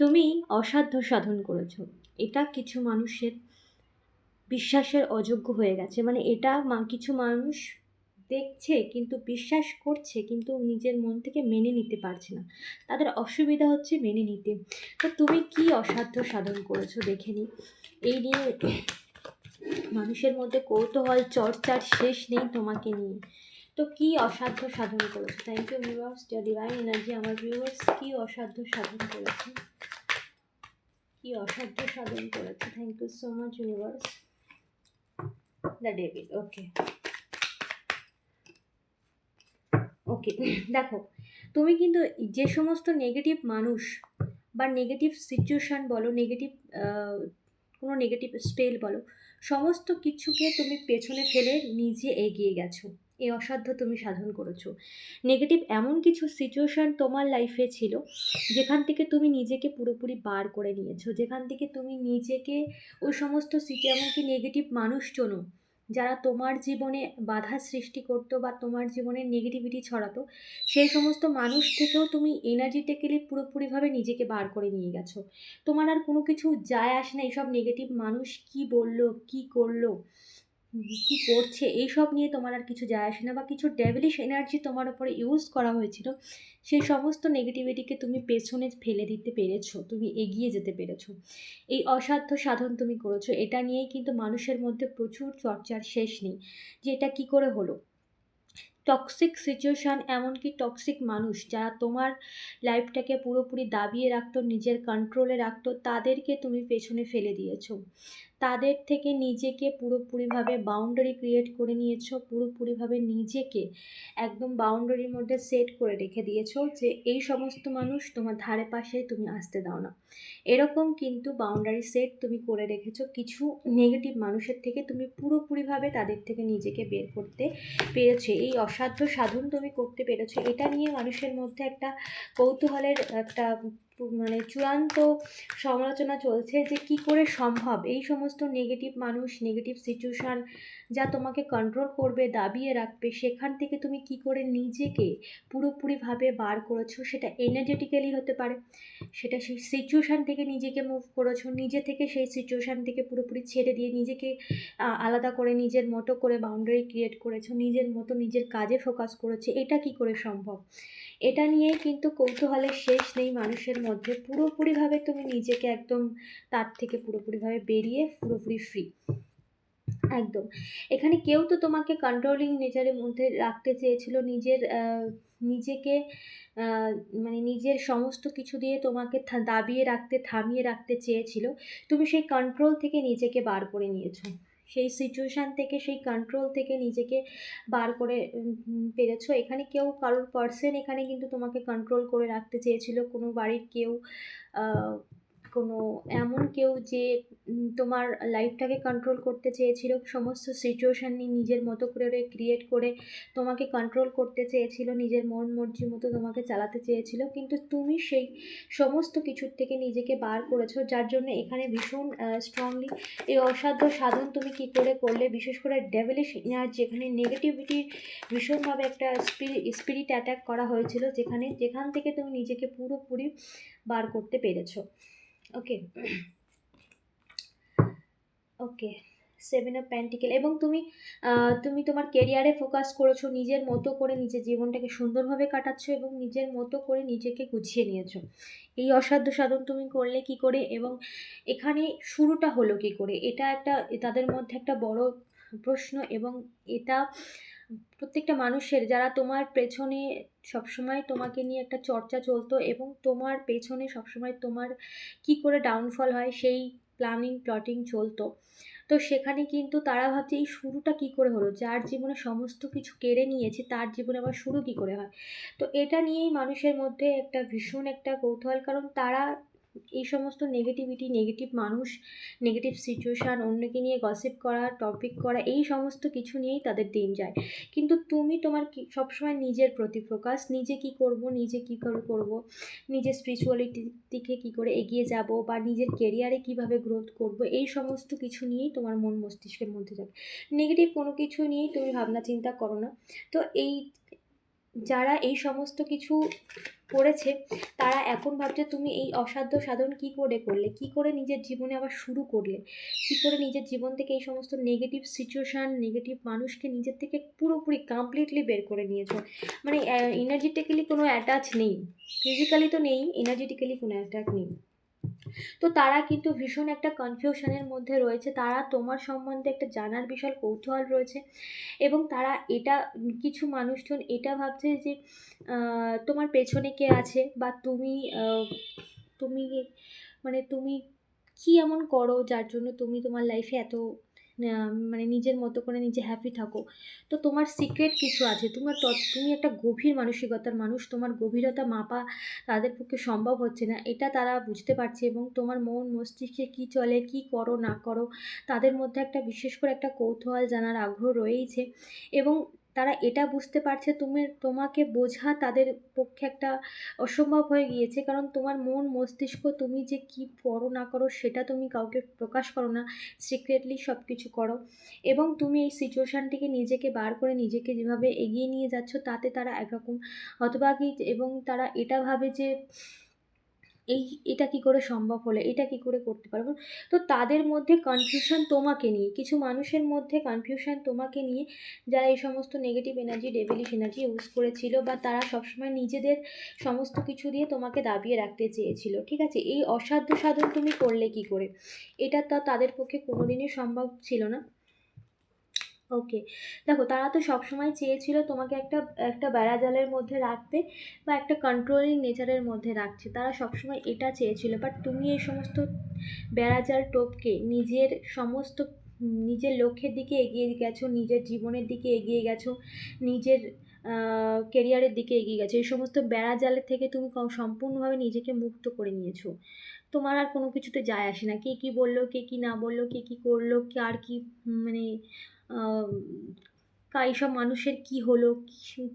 তুমি অসাধ্য সাধন করেছ। এটা কিছু মানুষের বিশ্বাসের অযোগ্য হয়ে গেছে। মানে এটা মা, কিছু মানুষ দেখছে কিন্তু বিশ্বাস করছে কিন্তু নিজের মন থেকে মেনে নিতে পারছে না। তাদের অসুবিধা হচ্ছে মেনে নিতে। তো তুমি কি অসাধ্য সাধন করেছ দেখে নি? এই নিয়ে মানুষের মধ্যে কৌতূহল, চর্চার শেষ নেই তোমাকে নিয়ে। তো কি অসাধ্য সাধন করেছ? Thank you viewers divine energy আমার ভিউয়ার্স কি অসাধ্য সাধন করেছে? কি অসাধ্য সাধন করেছে। Thank you so much universe the devil okay okay দেখো, তুমি কিন্তু যে সমস্ত নেগেটিভ মানুষ বা নেগেটিভ সিচুয়েশান বলো নেগেটিভ কোনো নেগেটিভ স্পেল বলো, সমস্ত কিছুকে তুমি পেছনে ফেলে নিজে এগিয়ে গেছো। এই অসাধ্য তুমি সাধন করেছ। নেগেটিভ এমন কিছু সিচুয়েশান তোমার লাইফে ছিল, যেখান থেকে তুমি নিজেকে পুরোপুরি বার করে নিয়েছো, যেখান থেকে তুমি নিজেকে ওই সমস্ত এমনকি নেগেটিভ মানুষজনও, যারা তোমার জীবনে বাধা সৃষ্টি করতো বা তোমার জীবনে নেগেটিভিটি ছড়াতো, সেই সমস্ত মানুষ থেকেও তুমি এনার্জিটিক্যালি পুরোপুরিভাবে নিজেকে বার করে নিয়ে গেছো। তোমার আর কোনো কিছু যায় আসে না, এইসব নেগেটিভ মানুষ কি বলল, কি করল কী করছে? এইসব নিয়ে তোমার আর কিছু যায় আসে না বা কিছু ডেভিলিশ এনার্জি তোমার ওপরে ইউজ করা হয়েছিল সেই সমস্ত নেগেটিভিটিকে তুমি পেছনে ফেলে দিতে পেরেছ, তুমি এগিয়ে যেতে পেরেছ। এই অসাধ্য সাধন তুমি করেছ, এটা নিয়েই কিন্তু মানুষের মধ্যে প্রচুর চর্চার শেষ নেই, যে এটা কী করে হলো? টক্সিক সিচুয়েশান এমনকি টক্সিক মানুষ যারা তোমার লাইফটাকে পুরোপুরি দাবিয়ে রাখতো, নিজের কন্ট্রোলে রাখতো, তাদেরকে তুমি পেছনে ফেলে দিয়েছ। তাদের থেকে নিজেকে পুরোপুরিভাবে বাউন্ডারি ক্রিয়েট করে নিয়েছো, পুরোপুরিভাবে নিজেকে একদম বাউন্ডারির মধ্যে সেট করে রেখে দিয়েছ যে এই সমস্ত মানুষ তোমার ধারে পাশে তুমি আসতে দাও না। এরকম কিন্তু বাউন্ডারি সেট তুমি করে রেখেছো, কিছু নেগেটিভ মানুষের থেকে তুমি পুরোপুরিভাবে তাদের থেকে নিজেকে বের করতে পেরেছ, এই অসাধ্য সাধন তুমি করতে পেরেছ। এটা নিয়ে মানুষের মধ্যে একটা কৌতূহলের একটা মানে চূড়ান্ত সমালোচনা চলছে যে কি করে সম্ভব? এই সমস্ত নেগেটিভ মানুষ নেগেটিভ সিচুয়েশান যা তোমাকে কন্ট্রোল করবে, দাবিয়ে রাখবে, সেখান থেকে তুমি কি করে নিজেকে পুরোপুরিভাবে বার করেছ সেটা এনার্জেটিক্যালি হতে পারে। সেটা সেই সিচুয়েশান থেকে নিজেকে মুভ করেছ, নিজে থেকে সেই সিচুয়েশান থেকে পুরোপুরি ছেড়ে দিয়ে নিজেকে আলাদা করে নিজের মতো করে বাউন্ডারি ক্রিয়েট করেছ, নিজের মতো নিজের কাজে ফোকাস করেছ। এটা কি করে সম্ভব? এটা নিয়ে কিন্তু কৌতূহলের শেষ নেই মানুষের মধ্যে পুরোপুরিভাবে তুমি নিজেকে একদম তার থেকে পুরোপুরিভাবে বেরিয়ে পুরোপুরি ফ্রি একদম। এখানে কেউ তো তোমাকে কন্ট্রোলিং নেচারের মধ্যে রাখতে চেয়েছিল, নিজের নিজেকে মানে নিজের সমস্ত কিছু দিয়ে তোমাকে দাবিয়ে রাখতে, থামিয়ে রাখতে চেয়েছিল। তুমি সেই কন্ট্রোল থেকে নিজেকে বার করে নিয়েছো। সেই সিচুয়েশান থেকে, সেই কন্ট্রোল থেকে নিজেকে বার করে পেরেছ। এখানে কেউ কারোর পার্সেন এখানে কিন্তু তোমাকে কন্ট্রোল করে রাখতে চেয়েছিল। কোনো বাড়ির কেউ কোনো এমন কেউ যে তোমার লাইফটাকে কন্ট্রোল করতে চেয়েছিল, সমস্ত সিচুয়েশান নিয়ে নিজের মতো করে ক্রিয়েট করে তোমাকে কন্ট্রোল করতে চেয়েছিল, নিজের মন মর্জির মতো তোমাকে চালাতে চেয়েছিল, কিন্তু তুমি সেই সমস্ত কিছুর থেকে নিজেকে বার করেছ, যার জন্য এখানে ভীষণ স্ট্রংলি এই অসাধ্য সাধন তুমি কি করে করলে, বিশেষ করে ডেভেলিশ এনার্জি যেখানে নেগেটিভিটির ভীষণভাবে একটা স্পিরিট অ্যাটাক করা হয়েছিল, যেখানে, যেখান থেকে তুমি নিজেকে পুরোপুরি বার করতে পেরেছ। ওকে ওকে সেভেন অফ প্যান্টিকেল এবং তুমি তুমি তোমার কেরিয়ারে ফোকাস করেছ, নিজের মতো করে নিজের জীবনটাকে সুন্দরভাবে কাটাচ্ছ এবং নিজের মতো করে নিজেকে গুছিয়ে নিয়েছো। এই অসাধ্য সাধন তুমি করলে কি করে এবং এখানে শুরুটা হলো কি করে? এটা একটা, তাদের মধ্যে একটা বড় প্রশ্ন এবং এটা প্রত্যেকটা মানুষের, যারা তোমার পেছনে সবসময় তোমাকে নিয়ে একটা চর্চা চলতো এবং তোমার পেছনে সবসময় তোমার কি করে ডাউনফল হয় সেই প্ল্যানিং প্লটিং চলতো। তো সেখানে কিন্তু তারা ভাবছে, এই শুরুটা কি করে হলো? যার জীবনে সমস্ত কিছু কেড়ে নিয়েছে, তার জীবনে আবার শুরু কি করে হয়? তো এটা নিয়েই মানুষের মধ্যে একটা ভীষণ একটা কৌতূহল, কারণ তারা এই সমস্ত নেগেটিভিটি নেগেটিভ মানুষ নেগেটিভ সিচুয়েশান অন্যকে নিয়ে গসিপ করা টপিক করা, এই সমস্ত কিছু নিয়েই তাদের দিন যায়। কিন্তু তুমি তোমার সবসময় নিজের প্রতি ফোকাস নিজে কি করব, নিজে কী করে করব, নিজের স্পিরিচুয়ালিটির দিকে কী করে এগিয়ে যাব বা নিজের কেরিয়ারে কীভাবে গ্রোথ করব, এই সমস্ত কিছু নিয়েই তোমার মন মস্তিষ্কের মধ্যে যাবে নেগেটিভ কোনো কিছু নিয়েই তুমি ভাবনা চিন্তা করো না। তো এই যারা এই সমস্ত কিছু করেছে, তারা এখন ভাবছে তুমি এই অসাধ্য সাধন কী করে করলে? কী করে নিজের জীবনে আবার শুরু করলে? কী করে নিজের জীবন থেকে এই সমস্ত নেগেটিভ সিচুয়েশান নেগেটিভ মানুষকে নিজের থেকে পুরোপুরি কমপ্লিটলি বের করে নিয়েছো? মানে এনার্জেটিক্যালি কোনো অ্যাটাচ নেই। ফিজিক্যালি তো নেই এনার্জেটিক্যালি কোনো অ্যাটাক নেই। তো তারা কিন্তু ভীষণ একটা কনফিউশনের মধ্যে রয়েছে। তারা তোমার সম্বন্ধে একটা জানার বিশাল কৌতূহল রয়েছে এবং তারা এটা, কিছু মানুষজন এটা ভাবছে যে তোমার পেছনে কে আছে বা তুমি তুমি মানে তুমি কি এমন করো যার জন্য তুমি তোমার লাইফে এত মানে নিজের মতো করে নিজে হ্যাপি থাকো। তো তোমার সিক্রেট কিছু আছে? তোমার তুমি একটা গভীর মানসিকতার মানুষ, তোমার গভীরতা মাপা তাদের পক্ষে সম্ভব হচ্ছে না। এটা তারা বুঝতে পারছে এবং তোমার মন মস্তিষ্কে কি চলে, কি করো, না করো, তাদের মধ্যে একটা বিশেষ করে একটা কৌতূহল জানার আগ্রহ রয়েইছে। এবং তারা এটা বুঝতে পারছে, তুমি, তোমাকে বোঝা তাদের পক্ষে একটা অসম্ভব হয়ে গিয়েছে। কারণ তোমার মন, মস্তিষ্ক, তুমি যে কী করো না করো সেটা তুমি কাউকে প্রকাশ করো না সিক্রেটলি সব কিছু করো। এবং তুমি এই সিচুয়েশানটিকে নিজেকে বার করে নিজেকে যেভাবে এগিয়ে নিয়ে যাচ্ছ, তাতে তারা একরকম হতবাগী এবং তারা এটা ভাবে যে এই, এটা কি করে সম্ভব হলো? এটা কি করে করতে পারব? তো তাদের মধ্যে কনফিউশন তোমাকে নিয়ে, কিছু মানুষের মধ্যে কনফিউশন তোমাকে নিয়ে যারা এই সমস্ত negative energy devilish energy use করেছিল বা তারা সবসময় নিজেদের সমস্ত কিছু দিয়ে তোমাকে দাবিয়ে রাখতে চেয়েছিল, ঠিক আছে? এই অসাধ্য সাধন তুমি করলে কি করে? এটা তো তাদের পক্ষে কোনোদিনই সম্ভব ছিল না। ওকে দেখো, তারা তো সবসময় চেয়েছিল তোমাকে একটা একটা বেড়াজালের মধ্যে রাখতে বা একটা কন্ট্রোলিং নেচারের মধ্যে রাখছে তারা সবসময় এটা চেয়েছিল। বাট তুমি এই সমস্ত বেড়াজাল টোপকে নিজের সমস্ত, নিজের লক্ষ্যের দিকে এগিয়ে গেছো, নিজের জীবনের দিকে এগিয়ে গেছো, নিজের কেরিয়ারের দিকে এগিয়ে গেছো। এই সমস্ত বেড়াজালের থেকে তুমি সম্পূর্ণভাবে নিজেকে মুক্ত করে নিয়েছো। তোমার আর কোনো কিছুতে যায় আসে না। কে কী বলল, কে কী না বলল, কে কী করল কার কী মানে 嗯 কা, এইসব মানুষের কী হলো?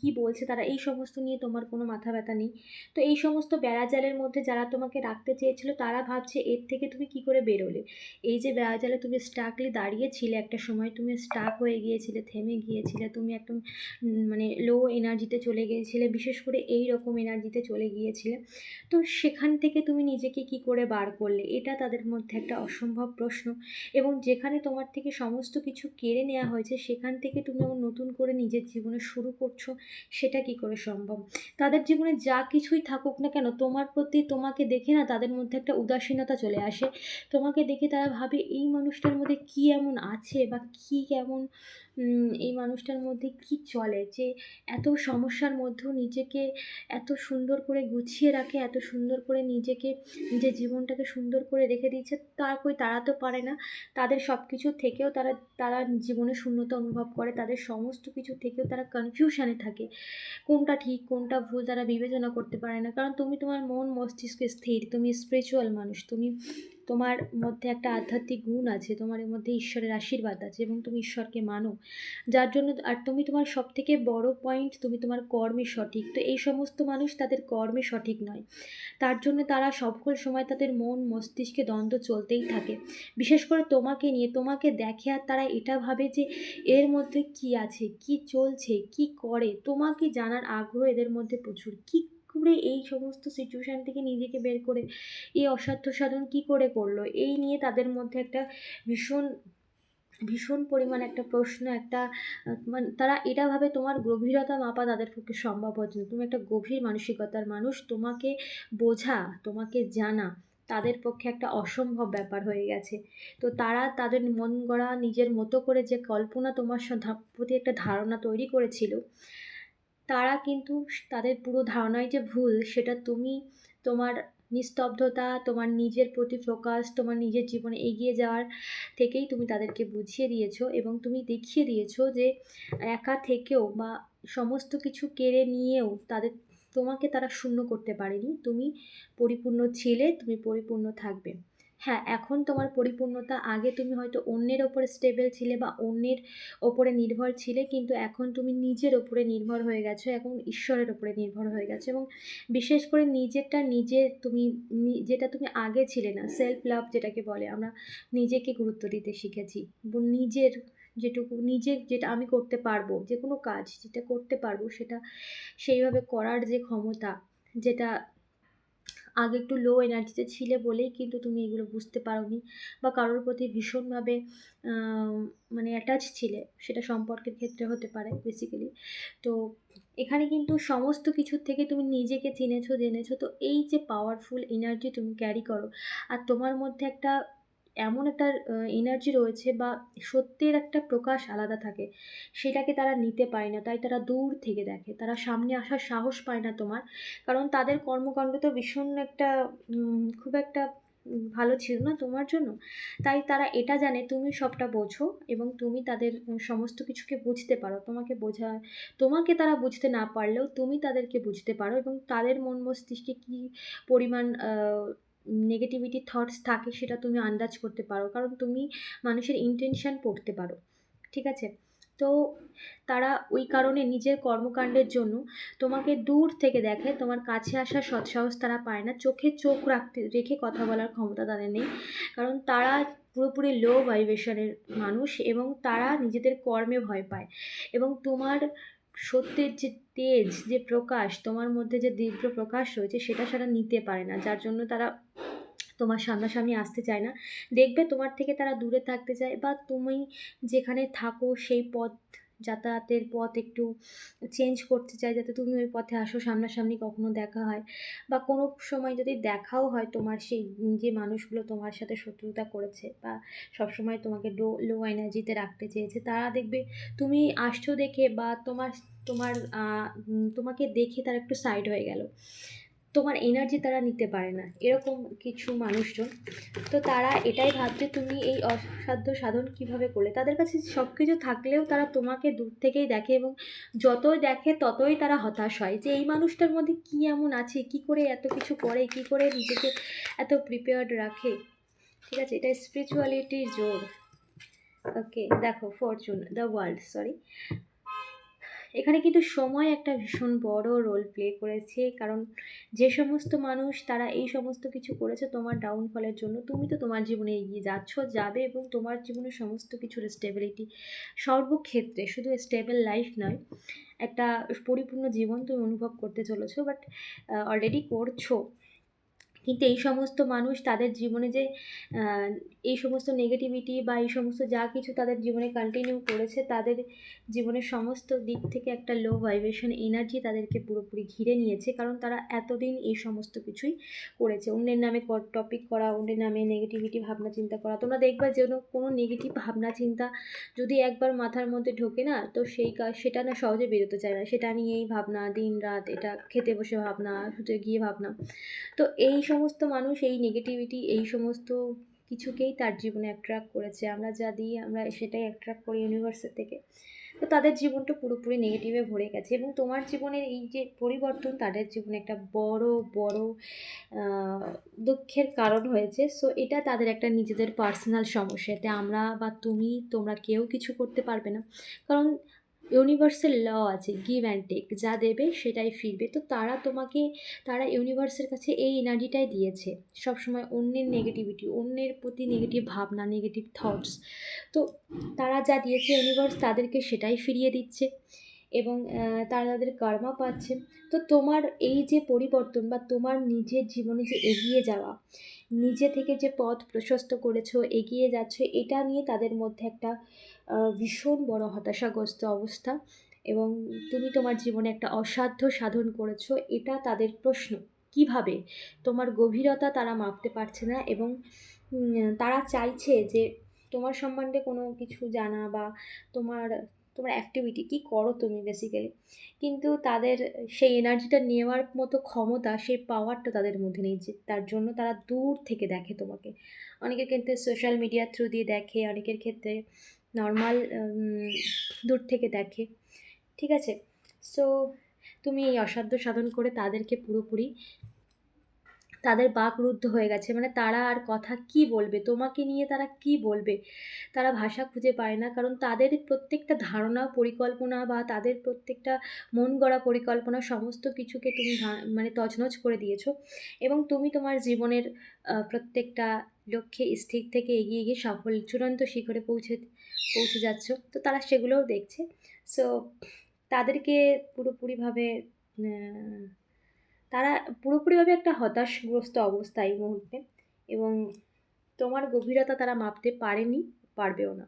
কী- বলছে তারা? এই সমস্ত নিয়ে তোমার কোনো মাথা ব্যথা নেই। তো এই সমস্ত বেড়াজালের মধ্যে যারা তোমাকে রাখতে চেয়েছিল, তারা ভাবছে এর থেকে তুমি কি করে বেরোলে? এই যে বেড়াজালে তুমি স্টাকলি দাঁড়িয়েছিলে একটা সময়, তুমি স্টাক হয়ে গিয়েছিলে, থেমে গিয়েছিলে, তুমি একদম মানে লো এনার্জিতে চলে গিয়েছিলে, বিশেষ করে এই রকম এনার্জিতে চলে গিয়েছিলে। তো সেখান থেকে তুমি নিজেকে কি করে বার করলে? এটা তাদের মধ্যে একটা অসম্ভব প্রশ্ন। এবং যেখানে তোমার থেকে সমস্ত কিছু কেড়ে নেওয়া হয়েছে, সেখান থেকে তুমি নতুন করে নিজের জীবনে শুরু করছ, সেটা কি করে সম্ভব? তাদের জীবনে যা কিছুই থাকুক না কেন, তোমার প্রতি তোমাকে দেখে না তাদের মধ্যে একটা উদাসীনতা চলে আসে। তোমাকে দেখে তারা ভাবে, এই মানুষটার মধ্যে কী এমন আছে বা কী কেমন এই মানুষটার মধ্যে কি চলে? যে এত সমস্যার মধ্যেও নিজেকে এত সুন্দর করে গুছিয়ে রাখে, এত সুন্দর করে নিজেকে, নিজের জীবনটাকে সুন্দর করে রেখে দিয়েছে, তার কই তারা তো পারে না। তাদের সব কিছু থেকেও তারা তারা জীবনে শূন্যতা অনুভব করে, তাদের সমস্ত কিছু থেকেও তারা কনফিউশনে থাকে। কোনটা ঠিক, কোনটা ভুল তারা বিবেচনা করতে পারে না। কারণ তুমি তোমার মন মস্তিষ্কে স্থির, তুমি স্পিরিচুয়াল মানুষ, তুমি তোমার মধ্যে একটা আধ্যাত্মিক গুণ আছে, তোমার এর মধ্যে ঈশ্বরের আশীর্বাদ আছে এবং তুমি ঈশ্বরকে মানো। যার জন্য আর তুমি তোমার সব থেকে বড় পয়েন্ট তুমি তোমার কর্মে সঠিক। তো এই সমস্ত মানুষ তাদের কর্মে সঠিক নয়। তার জন্য তারা সকল সময় তাদের মন, মস্তিষ্কে দ্বন্দ্ব চলতেই থাকে। বিশেষ করে তোমাকে নিয়ে, তোমাকে দেখে আর তারা এটা ভাবে যে এর মধ্যে কি আছে, কি চলছে, কি করে? তোমাকে জানার আগ্রহ এদের মধ্যে প্রচুর। কি করে এই সমস্ত সিচুয়েশান থেকে নিজেকে বের করে এই অসাধ্য সাধন কি করে করল? এই নিয়ে তাদের মধ্যে একটা ভীষণ ভীষণ পরিমাণ একটা প্রশ্ন, একটা মানে তারা এটা ভাবে তোমার গভীরতা মাপা তাদের পক্ষে সম্ভব হচ্ছে না। তুমি একটা গভীর মানসিকতার মানুষ, তোমাকে বোঝা, তোমাকে জানা তাদের পক্ষে একটা অসম্ভব ব্যাপার হয়ে গেছে। তো তারা তাদের মন গড়া নিজের মতো করে যে কল্পনা তোমার প্রতি একটা ধারণা তৈরি করেছিল তারা কিন্তু তাদের পুরো ধারণাই যে ভুল, সেটা তুমি তোমার নিস্তব্ধতা, তোমার নিজের প্রতি ফোকাস তোমার নিজের জীবনে এগিয়ে যাওয়ার থেকেই তুমি তাদেরকে বুঝিয়ে দিয়েছ এবং তুমি দেখিয়ে দিয়েছ যে একা থেকেও বা সমস্ত কিছু কেড়ে নিয়েও তাদের, তোমাকে তারা শূন্য করতে পারেনি। তুমি পরিপূর্ণ ছিলে, তুমি পরিপূর্ণ থাকবে। হ্যাঁ এখন তোমার পরিপূর্ণতা আগে তুমি হয়তো অন্যের ওপরে স্টেবল ছিলে বা অন্যের ওপরে নির্ভর ছিলে, কিন্তু এখন তুমি নিজের ওপরে নির্ভর হয়ে গেছো, এখন ঈশ্বরের ওপরে নির্ভর হয়ে গেছো এবং বিশেষ করে নিজেরটা নিজের তুমি যেটা তুমি আগে ছিলে না সেলফ লাভ যেটাকে বলে, আমরা নিজেকে গুরুত্ব দিতে শিখেছি। নিজের যেটুকু, নিজে যেটা আমি করতে পারব যে কোনো কাজ যেটা করতে পারব, সেটা সেইভাবে করার যে ক্ষমতা, যেটা আগে একটু লো এনার্জিতে ছিলে বলেই কিন্তু তুমি এগুলো বুঝতে পারোনি বা কারোর প্রতি ভীষণভাবে মানে অ্যাটাচ ছিলে, সেটা সম্পর্কের ক্ষেত্রে হতে পারে বেসিক্যালি তো এখানে কিন্তু সমস্ত কিছুর থেকে তুমি নিজেকে চিনেছো, জেনেছো, তো এই যে পাওয়ারফুল এনার্জি তুমি ক্যারি করো, আর তোমার মধ্যে একটা এমন একটা এনার্জি রয়েছে বা সত্যের একটা প্রকাশ আলাদা থাকে, সেটাকে তারা নিতে পায় না। তাই তারা দূর থেকে দেখে, তারা সামনে আসার সাহস পায় না তোমার। কারণ তাদের কর্মকাণ্ড তো ভীষণ একটা খুব একটা ভালো ছিল না তোমার জন্য। তাই তারা এটা জানে, তুমি সবটা বোঝো এবং তুমি তাদের সমস্ত কিছুকে বুঝতে পারো। তোমাকে বোঝা, তোমাকে তারা বুঝতে না পারলেও তুমি তাদেরকে বুঝতে পারো এবং তাদের মন মস্তিষ্কে কী পরিমাণ নেগেটিভিটি থটস থাকে, সেটা তুমি আন্দাজ করতে পারো। কারণ তুমি মানুষের ইন্টেনশন পড়তে পারো। ঠিক আছে? তো তারা ওই কারণে নিজের কর্মকাণ্ডের জন্য তোমাকে দূর থেকে দেখে তোমার কাছে আসার সৎসাহস তারা পায় না। চোখে চোখ রাখতে, রেখে কথা বলার ক্ষমতা তাদের নেই। কারণ তারা পুরোপুরি লো ভাইব্রেশনের মানুষ এবং তারা নিজেদের কর্মে ভয় পায়। এবং তোমার সত্যের যে তেজ, যে প্রকাশ, তোমার মধ্যে যে তীব্র প্রকাশ রয়েছে, সেটা সারা নিতে পারে না। যার জন্য তারা তোমার সামনাসামনি আসতে চায় না। দেখবে তোমার থেকে তারা দূরে থাকতে চায় বা তুমি যেখানে থাকো, সেই পথ যাতায়াতের পথ একটু চেঞ্জ করতে চাই, যাতে তুমি ওই পথে আসো, সামনাসামনি কখনো দেখা হয়। বা কোনো সময় যদি দেখাও হয় তোমার সেই যে মানুষগুলো তোমার সাথে শত্রুতা করেছে বা সবসময় তোমাকে লো লো এনার্জিতে রাখতে চেয়েছে, তারা দেখবে তুমি আসছো দেখে বা তোমার তোমার তোমাকে দেখে তারা একটু সাইড হয়ে গেল। তোমার এনার্জি তারা নিতে পারে না। এরকম কিছু মানুষজন। তো তারা এটাই ভাবছে, তুমি এই অসাধ্য সাধন কীভাবে করলে? তাদের কাছে সব কিছু থাকলেও তারা তোমাকে দূর থেকেই দেখে এবং যতই দেখে ততই তারা হতাশ হয় যে, এই মানুষটার মধ্যে কী এমন আছে? কি করে এত কিছু করে? কি করে নিজেকে এত প্রিপেয়ার্ড রাখে? ঠিক আছে? এটা স্পিরিচুয়ালিটির জোর। ওকে দেখো ফরচুন দ্য ওয়ার্ল্ড সরি এখানে কিন্তু সময় একটা ভীষণ বড় রোল প্লে করেছে। কারণ যে সমস্ত মানুষ তারা এই সমস্ত কিছু করেছে, তোমার ডাউনফলের জন্য, তুমি তো তোমার জীবনে এগিয়ে যাচ্ছ, যাবে এবং তোমার জীবনে সমস্ত কিছুর স্টেবিলিটি সর্বক্ষেত্রে, শুধু স্টেবল লাইফ নয়, একটা পরিপূর্ণ জীবন তুমি অনুভব করতে চলেছো বাট অলরেডি করছ। কিন্তু এই সমস্ত মানুষ তাদের জীবনে যে এই সমস্ত নেগেটিভিটি বা এই সমস্ত যা কিছু তাদের জীবনে কন্টিনিউ করেছে, তাদের জীবনের সমস্ত দিক থেকে একটা লো ভাইব্রেশন এনার্জি তাদেরকে পুরোপুরি ঘিরে নিয়েছে। কারণ তারা এতদিন এই সমস্ত কিছুই করেছে। অন্যের নামে টপিক করা, অন্যের নামে নেগেটিভিটি ভাবনা চিন্তা করা। তোমরা দেখবা যেন কোনো নেগেটিভ ভাবনা চিন্তা যদি একবার মাথার মধ্যে ঢোকে না, তো সেই কাজ সেটা না সহজে বেরোতে চায় না। সেটা নিয়েই ভাবনা দিন রাত এটা খেতে বসে ভাবনা, শুতে গিয়ে ভাবনা। তো এই সমস্ত মানুষ এই নেগেটিভিটি এই সমস্ত কিছুকেই তার জীবনে অ্যাট্রাক্ট করেছে। আমরা যা দিই, আমরা সেটাই অ্যাট্রাক্ট করি ইউনিভার্সের থেকে। তো তাদের জীবনটা পুরোপুরি নেগেটিভে ভরে গেছে এবং তোমার জীবনের এই যে পরিবর্তন, তাদের জীবনে একটা বড় বড় দুঃখের কারণ হয়েছে। সো এটা তাদের একটা নিজেদের পার্সোনাল সমস্যা। এতে আমরা বা তুমি, তোমরা কেউ কিছু করতে পারবে না। কারণ ইউনিভার্সাল ল আছে গিভ অ্যান্ড টেক যা দেবে সেটাই ফিরবে। তো তারা তোমাকে, তারা ইউনিভার্সের কাছে এই এনার্জিটাই দিয়েছে। সবসময় অন্যের নেগেটিভিটি অন্যের প্রতি নেগেটিভ ভাবনা নেগেটিভ থটস তো তারা যা দিয়েছে ইউনিভার্স তাদেরকে সেটাই ফিরিয়ে দিচ্ছে। এবং তারা তাদের কর্মা পাচ্ছে। তো তোমার এই যে পরিবর্তন বা তোমার নিজের জীবনে যে এগিয়ে যাওয়া, নিজে থেকে যে পথ প্রশস্ত করেছ, এগিয়ে যাচ্ছ, এটা নিয়ে তাদের মধ্যে একটা ভীষণ বড় হতাশাগ্রস্ত অবস্থা এবং তুমি তোমার জীবনে একটা অসাধ্য সাধন করেছ, এটা তাদের প্রশ্ন। কীভাবে? তোমার গভীরতা তারা মাপতে পারছে না এবং তারা চাইছে যে তোমার সম্বন্ধে কোনো কিছু জানা বা তোমার তোমার অ্যাক্টিভিটি কী করো তুমি বেসিক্যালি কিন্তু তাদের সেই এনার্জিটা নেওয়ার মতো ক্ষমতা, সেই পাওয়ারটা তাদের মধ্যে নেই যে তার জন্য তারা দূর থেকে দেখে তোমাকে। অনেকের ক্ষেত্রে সোশ্যাল মিডিয়ার থ্রু দিয়ে দেখে, অনেকের ক্ষেত্রে নর্মাল দূর থেকে দেখে। ঠিক আছে? সো তুমি এই অসাধ্য সাধন করে তাদেরকে পুরোপুরি তাদের বাকরুদ্ধ হয়ে গেছে। মানে তারা আর কথা কি বলবে? তোমাকে নিয়ে তারা কি বলবে? তারা ভাষা খুঁজে পায় না। কারণ তাদের প্রত্যেকটা ধারণা, পরিকল্পনা বা তাদের প্রত্যেকটা মন গড়া পরিকল্পনা সমস্ত কিছুকে তুমি মানে তছনছ করে দিয়েছ। এবং তুমি তোমার জীবনের প্রত্যেকটা লক্ষ্যে স্থির থেকে এগিয়ে গিয়ে সফল, চূড়ান্ত শিখরে পৌঁছে পৌঁছে যাচ্ছ। তো তারা সেগুলোও দেখছে। সো তাদেরকে পুরোপুরিভাবে তারা পুরোপুরিভাবে একটা হতাশগ্রস্ত অবস্থা এই মুহূর্তে এবং তোমার গভীরতা তারা মাপতে পারেনি, পারবেও না।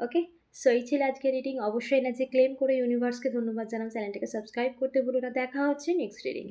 ওকে সো এই ছিল আজকের রিডিং অবশ্যই যে ক্লেম করে ইউনিভার্সকে ধন্যবাদ জানাম চ্যানেলটাকে সাবস্ক্রাইব করতে ভুলো না। দেখা হচ্ছে নেক্সট রিডিং